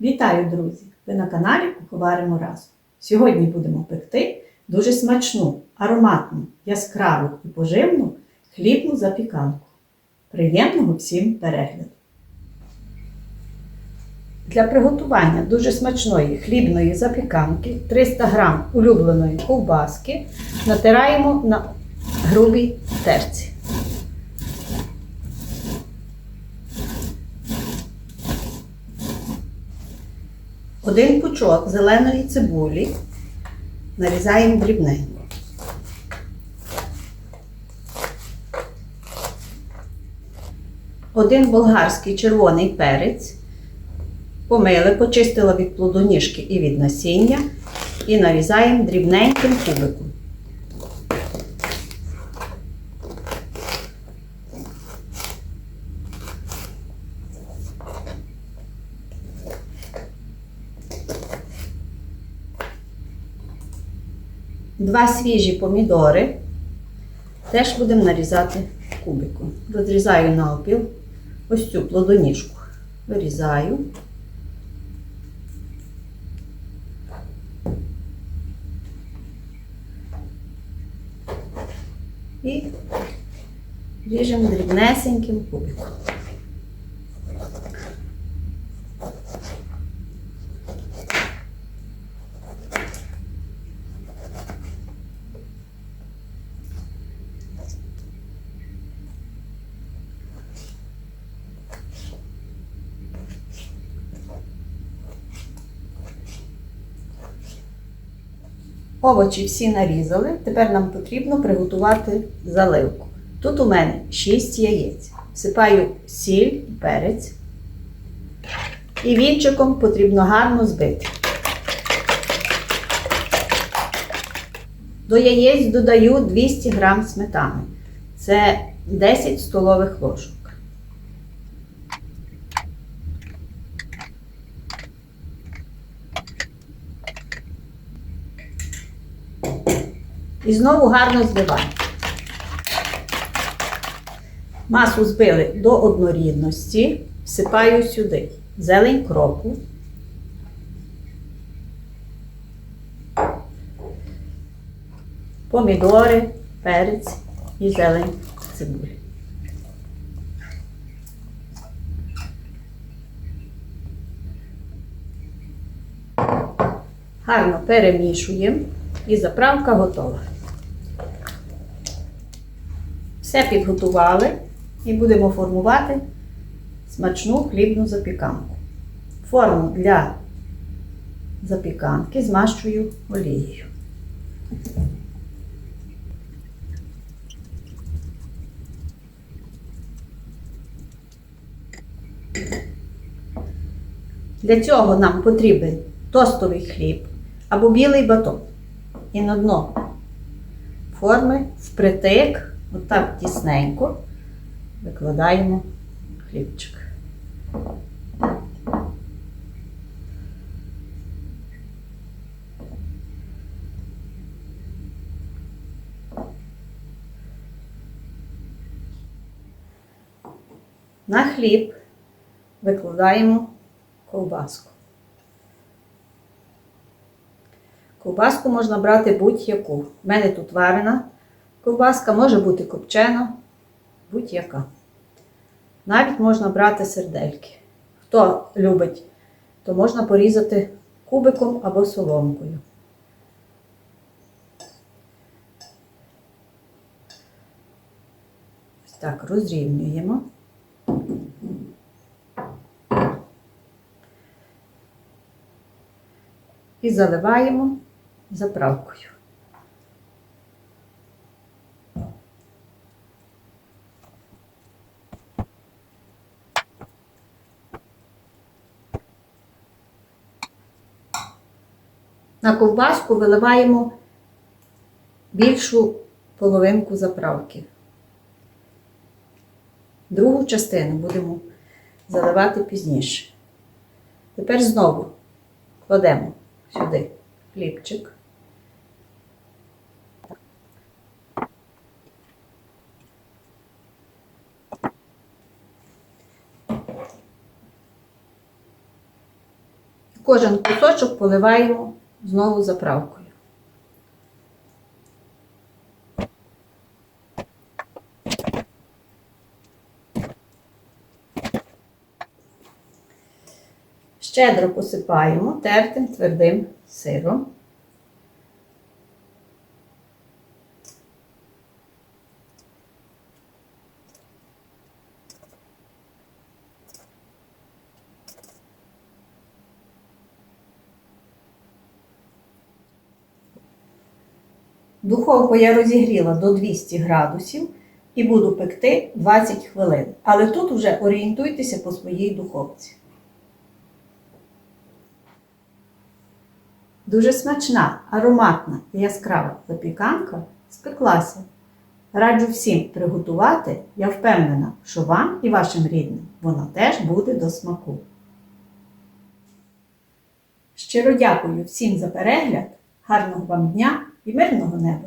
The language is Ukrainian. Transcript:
Вітаю, друзі! Ви на каналі Куховаримо разом. Сьогодні будемо пекти дуже смачну, ароматну, яскраву і поживну хлібну запіканку. Приємного всім перегляду! Для приготування дуже смачної хлібної запіканки 300 г улюбленої ковбаски натираємо на грубій терці. Один пучок зеленої цибулі нарізаємо дрібненько. Один болгарський червоний перець. Помили, почистила від плодоніжки і від насіння і нарізаємо дрібненьким кубиком. Два свіжі помідори теж будемо нарізати кубиком. Розрізаю навпіл ось цю плодоніжку. Вирізаю. І ріжемо дрібнесеньким кубиком. Овочі всі нарізали. Тепер нам потрібно приготувати заливку. Тут у мене 6 яєць. Всипаю сіль і перець. І вінчиком потрібно гарно збити. До яєць додаю 200 г сметани. Це 10 столових ложок. І знову гарно збиваємо. Масу збили до однорідності, всипаю сюди зелень кропу, помідори, перець і зелень цибулі. Гарно перемішуємо і заправка готова. Все підготували і будемо формувати смачну хлібну запіканку. Форму для запіканки змащую олією. Для цього нам потрібен тостовий хліб або білий батон. І на дно форми впритик, отак тісненько, викладаємо хлібчик. На хліб викладаємо ковбаску. Ковбаску можна брати будь-яку. У мене тут варена ковбаска, може бути копчена, будь-яка. Навіть можна брати сердельки. Хто любить, то можна порізати кубиком або соломкою. Ось так розрівнюємо. І заливаємо заправкою. На ковбаску виливаємо більшу половинку заправки. Другу частину будемо заливати пізніше. Тепер знову кладемо сюди хлібчик. Кожен кусочок поливаємо знову заправкою. Щедро посипаємо тертим твердим сиром. Духовку я розігріла до 200 градусів і буду пекти 20 хвилин. Але тут вже орієнтуйтеся по своїй духовці. Дуже смачна, ароматна і яскрава запіканка спеклася. Раджу всім приготувати. Я впевнена, що вам і вашим рідним вона теж буде до смаку. Щиро дякую всім за перегляд, гарного вам дня і мирного неба!